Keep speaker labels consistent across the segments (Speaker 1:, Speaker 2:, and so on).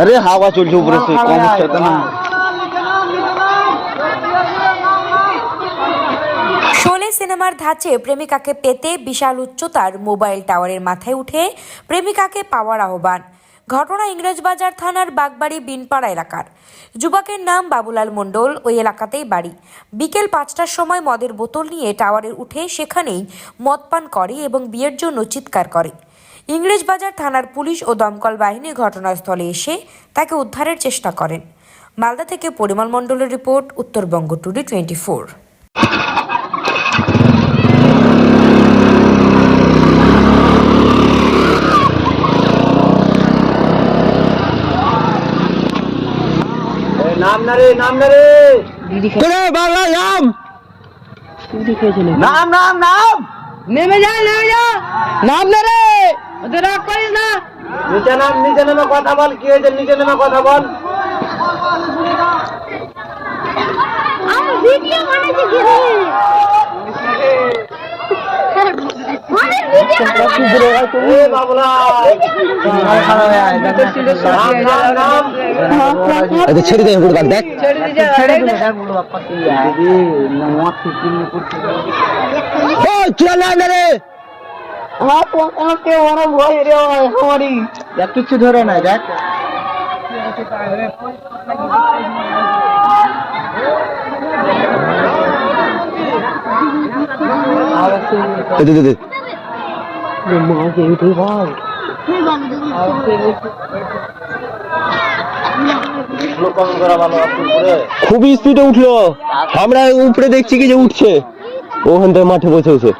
Speaker 1: আরে হাওয়া চলছে উপরে সে কম হচ্ছে না।
Speaker 2: শোলে সিনেমার ধাঁচে প্রেমিকাকে পেতে বিশাল উচ্চতার মোবাইল টাওয়ারের মাথায় উঠে প্রেমিকাকে পাওয়ার আহ্বান। ঘটনা ইংরেজবাজার থানার বাগবাড়ি বিনপাড়া এলাকার। যুবকের নাম বাবুলাল মণ্ডল, ওই এলাকাতেই বাড়ি। বিকেল পাঁচটার সময় মদের বোতল নিয়ে টাওয়ারে উঠে সেখানেই মদ পান করে এবং বিয়ের জন্য চিৎকার করে। ইংরেজবাজার থানার পুলিশ ও দমকল বাহিনী ঘটনাস্থলে এসে তাকে উদ্ধারের চেষ্টা করেন। মালদা থেকে পরিমল মণ্ডলের report, Uttarbanga today twenty four
Speaker 1: নাম না নাম না রে বাংলা নাম। নাম নাম নাম।
Speaker 3: নেমে যা নেমে যা। নাম না রে। ওদের রাগ করিস না।
Speaker 1: নিচে নাম নিচে নেমে কথা বল কি হয়েছে? নিচে নেমে কথা বল।
Speaker 4: আমি ভিডিও বানাইছি কি রে অনেক ভিডিও
Speaker 1: এ বাবলা নাম নাম নাম
Speaker 5: এটা ছেড়ে দে হুড় দেখ। ও চল রে
Speaker 3: আমাকে ওরা ভয় রে? আমারই
Speaker 1: দেখ কিচ্ছু ধরে নাই দেখ।
Speaker 5: দে দে।
Speaker 3: মাকে উঠে ভাই
Speaker 5: খুবই স্পিডে উঠল। আমরা উপরে দেখছি কি যে উঠছে। ওখান থেকে মাঠে বসেছে বসে।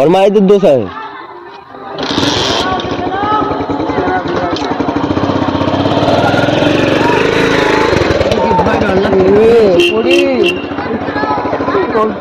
Speaker 5: ওর মায়েদের দোষ আছে।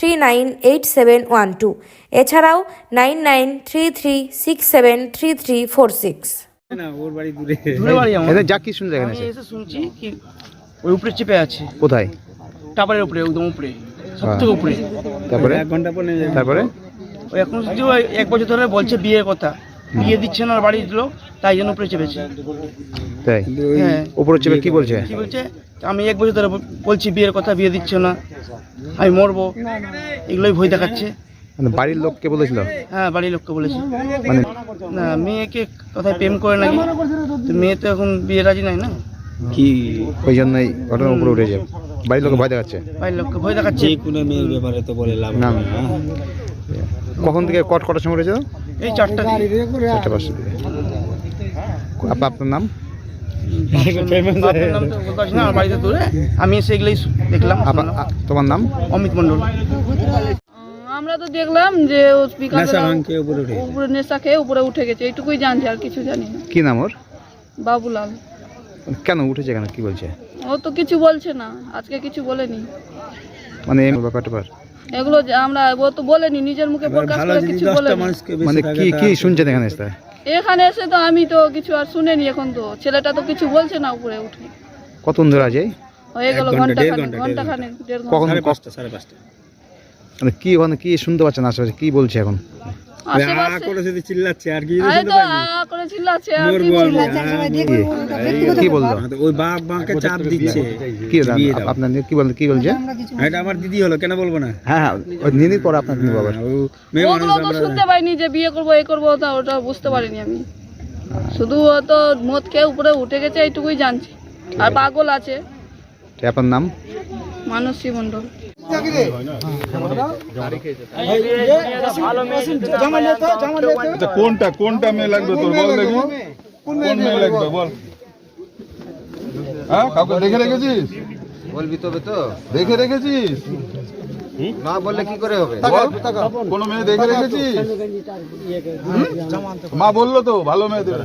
Speaker 2: three nine eight seven one two এছাড়াও nine nine three three six seven three three four six
Speaker 6: দূরে। বাড়ি আমার।
Speaker 5: এটা যা কি শুনতে এখানে
Speaker 6: আমি এসে শুনছি কি ওই উপরে চেপে আছে।
Speaker 5: কোথায়?
Speaker 6: টাপারের উপরে একদম উপরে। সব থেকে উপরে।
Speaker 5: তারপরে? তারপরে?
Speaker 6: ওই এখন শুধু এক বছর ধরে বলছে বিয়ের কথা। বিয়ে দিচ্ছে না বাড়ির লোক। তাই জন্য উপরে চেপেছে।
Speaker 5: তাই?
Speaker 6: হ্যাঁ।
Speaker 5: উপরে চেপে কি বলছে?
Speaker 6: কি বলছে? আমি এক বছর ধরে বলছি বিয়ের কথা বিয়ে দিচ্ছে না আমি মরবো। এগুলোই ভয় দেখাচ্ছে।
Speaker 5: মানে বাড়ির লোককে বলেছিল?
Speaker 6: হ্যাঁ বাড়ির লোককে বলেছে।
Speaker 5: মানে
Speaker 6: না মেয়েকে কোথায় প্রেম করে নাকি? তো মেয়ে তো এখন বিয়ে রাজি নাই না?
Speaker 5: কি ওই জন্যই ঘটনার উপরে উঠে যাবে বাড়ির লোকে ভয় দেখাচ্ছে?
Speaker 6: বাড়ির লোককে ভয় দেখাচ্ছে?
Speaker 5: নাম কখন থেকে কট কটার সময় উঠেছে
Speaker 6: এই চারটা।
Speaker 5: চারটে পাঁচটা আপা আপনার নাম?
Speaker 6: আমি এসে এগুলোই দেখলাম।
Speaker 5: তোমার নাম?
Speaker 6: অমিত মন্ডল
Speaker 7: আমরা তো দেখলাম যে ও উপরে নেশা খেয়ে উপরে উঠে গেছে এইটুকুই জানছি আর কিছু জানি না।
Speaker 5: কি নাম ওর?
Speaker 7: বাবুলাল।
Speaker 5: কেন উঠেছে কেন? কি বলছে?
Speaker 7: ও তো কিছু বলছে না আজকে কিছু বলেনি।
Speaker 5: মানে এই ব্যাপার ট্যাপার?
Speaker 7: এগুলো যে আমরা ও তো বলেনি নিজের মুখে প্রকাশ করে কিছু বলেনি।
Speaker 5: মানে কি কি শুনছেন এখানে
Speaker 7: এখানে এসে তো আমি তো কিছু আর শুনিনি এখন তো। ছেলেটা তো কিছু বলছে না উপরে উঠে।
Speaker 5: কতক্ষণ ধরে আছে?
Speaker 7: হয়ে গেল ঘণ্টা খানেক ঘণ্টা খানেক দেড় ঘণ্টা।
Speaker 5: কখন? মানে কি মানে কি শুনতে পাচ্ছেন আশেপাশে? কি বলছে এখন?
Speaker 7: আর কি তো চিল্লাচ্ছে আর কি বলব?
Speaker 5: কি- কি
Speaker 8: ওই বাপ মাকে চাপ দিচ্ছে।
Speaker 5: আপনার কি বল কি বলছে?
Speaker 8: এটা আমার দিদি হলো কেন বলব না?
Speaker 5: হ্যাঁ হ্যাঁ ওই নিনির পর আপনার নিবো আবার
Speaker 8: ও মেয়ে মানুষ
Speaker 7: ওগুলো তো শুনতে পাইনি যে বিয়ে করব এই করব তা ওটা বুঝতে পারিনি আমি। শুধু তো মদ খেয়ে উপরে উঠে গেছে এইটুকুই জানছি। আর পাগল আছে।
Speaker 5: আপনার নাম?
Speaker 7: মানসী মণ্ডল।
Speaker 9: কোনটা কোনটা মেয়ে লাগবে তোর বল দেখি। কোন মেয়ে লাগবে বল? হ্যাঁ কাউকে দেখে রেখেছিস?
Speaker 1: বলবি তবে তো।
Speaker 9: দেখে রেখেছিস?
Speaker 1: না বললে কি করে হবে?
Speaker 9: কোনো মেয়ে দেখে রেখেছি মা বলল তো ভালো মেয়ে দেবে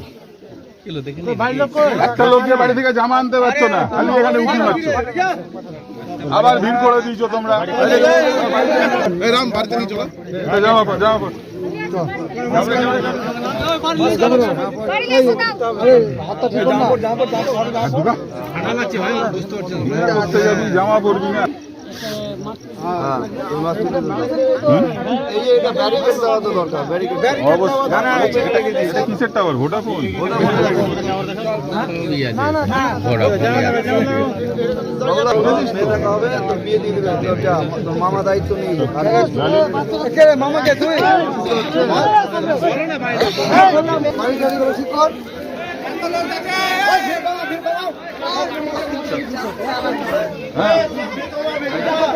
Speaker 9: একটা লোক গিয়ে বাড়ি থেকে জামা আনতে পারছ না। খালি এখানে উঠি মারছো। আবার ভিড় করে দিয়েছ তোমরা। এই রাম বাড়িতে নিয়ে চলো। জামা পর জামা পর। জামা পরবি না। কিসের টাওয়ার ভোডাফোন
Speaker 1: মামা দায়িত্ব নেই মামাকে তুই ঠিক কর
Speaker 4: হ্যাঁ